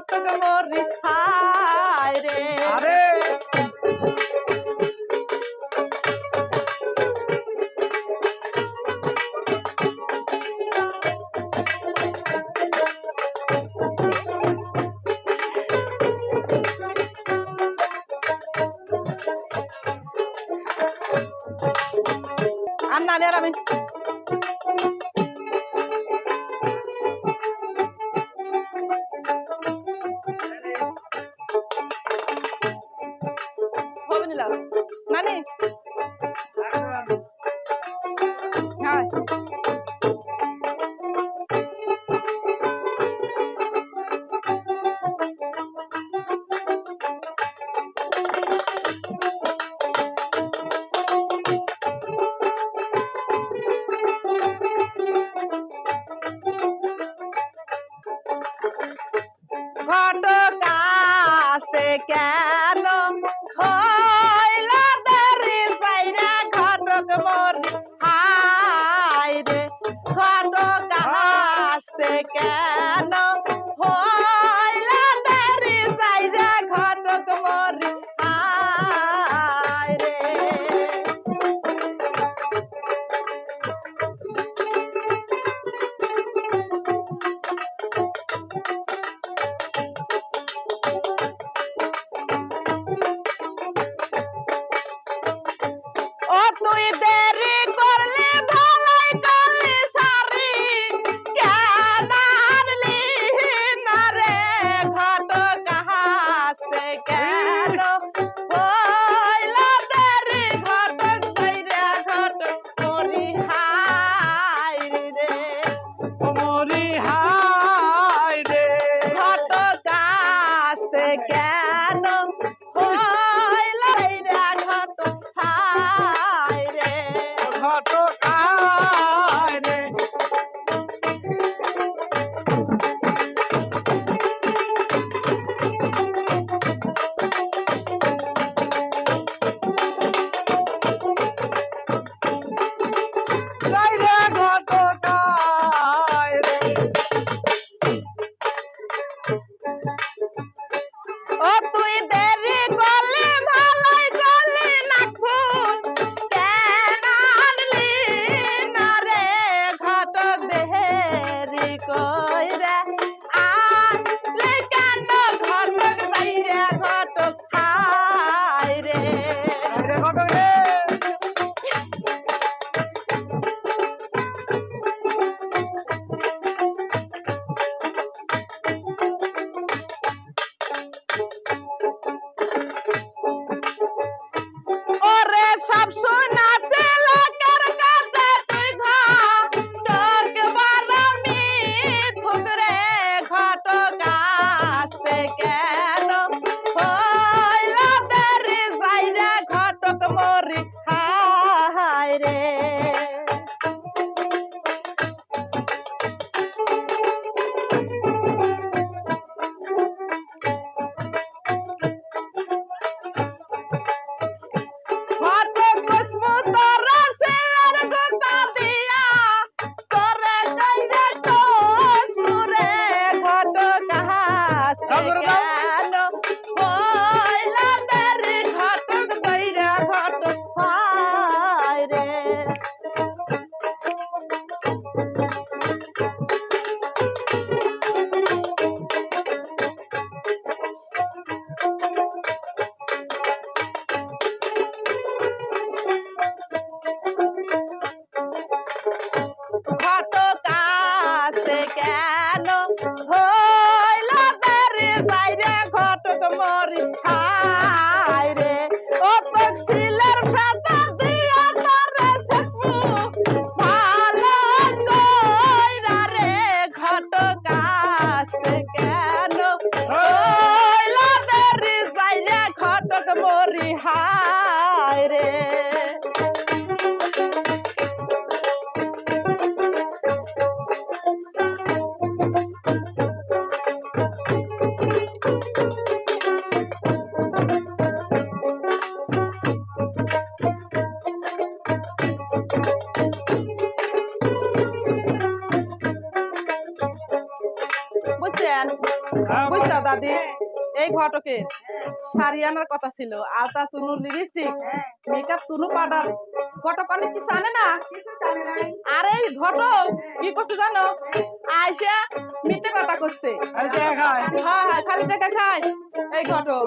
নটক মরি খায় রে আরে I'm not that I mean ঘটক আসতে কেন হইলা দারি পাইরা ঘটক মরি হায় রে ঘটক আসতে কেন do it there. এই ঘটকে শাড়ি আনার কথা ছিল। আলতা চুনু লিপস্টিক মেকআপ চুনু পাউডার ঘটক অনেক কিছু আনে না? আর এই ঘটক কি করছে জানো? আয়সা মিথ্যে কথা করছে। হ্যাঁ হ্যাঁ খালি টাকা খায়। এই ঘটক।